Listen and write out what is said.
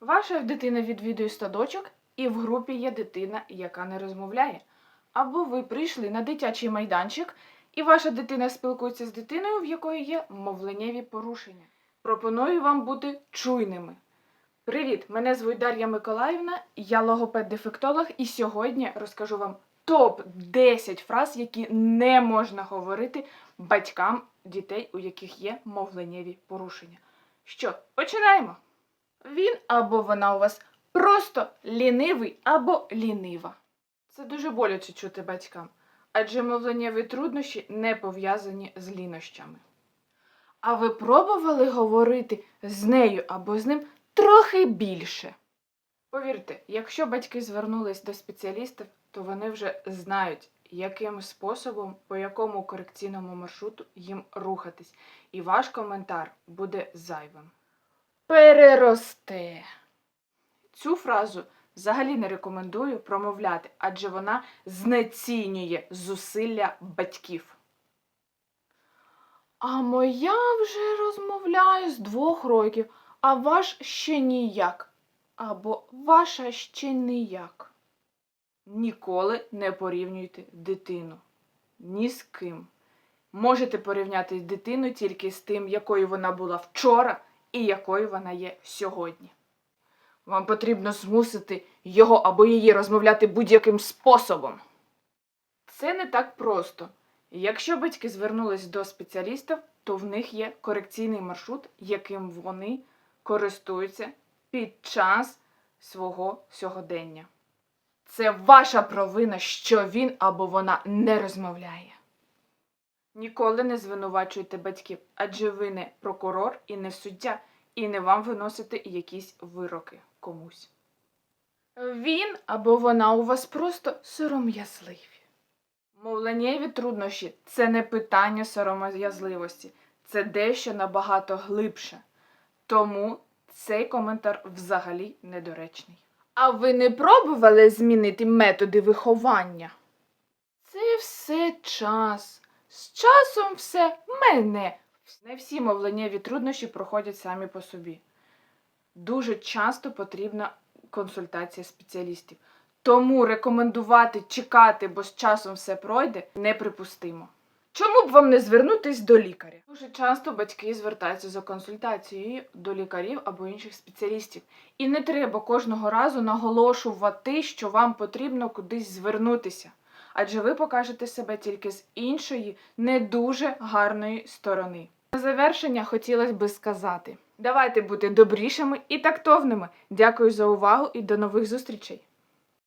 Ваша дитина відвідує садочок, і в групі є дитина, яка не розмовляє. Або ви прийшли на дитячий майданчик, і ваша дитина спілкується з дитиною, в якої є мовленнєві порушення. Пропоную вам бути чуйними. Привіт! Мене звуть Дар'я Миколаївна, я логопед-дефектолог, і сьогодні розкажу вам топ-10 фраз, які не можна говорити батькам дітей, у яких є мовленнєві порушення. Що, починаємо? Він або вона у вас просто лінивий або лінива. Це дуже боляче чути батькам, адже мовленнєві труднощі не пов'язані з лінощами. А ви пробували говорити з нею або з ним трохи більше? Повірте, якщо батьки звернулись до спеціалістів, то вони вже знають, яким способом, по якому корекційному маршруту їм рухатись, і ваш коментар буде зайвим. Переросте. Цю фразу взагалі не рекомендую промовляти, адже вона знецінює зусилля батьків. А моя вже розмовляє з двох років, а ваш ще ніяк. Або ваша ще ніяк. Ніколи не порівнюйте дитину. Ні з ким. Можете порівняти дитину тільки з тим, якою вона була вчора і якою вона є сьогодні. Вам потрібно змусити його або її розмовляти будь-яким способом. Це не так просто. Якщо батьки звернулись до спеціалістів, то в них є корекційний маршрут, яким вони користуються під час свого сьогодення. Це ваша провина, що він або вона не розмовляє. Ніколи не звинувачуйте батьків, адже ви не прокурор і не суддя, і не вам виносити якісь вироки комусь. Він або вона у вас просто сором'язливі. Мовленнєві труднощі це не питання сором'язливості, це дещо набагато глибше. Тому цей коментар взагалі недоречний. А ви не пробували змінити методи виховання? Це все час. З часом все мене. Не всі мовленнєві труднощі проходять самі по собі. Дуже часто потрібна консультація спеціалістів. Тому рекомендувати чекати, бо з часом все пройде, неприпустимо. Чому б вам не звернутись до лікаря? Дуже часто батьки звертаються за консультацією до лікарів або інших спеціалістів. І не треба кожного разу наголошувати, що вам потрібно кудись звернутися. Адже ви покажете себе тільки з іншої, не дуже гарної сторони. На завершення хотілося би сказати: давайте бути добрішими і тактовними. Дякую за увагу і до нових зустрічей!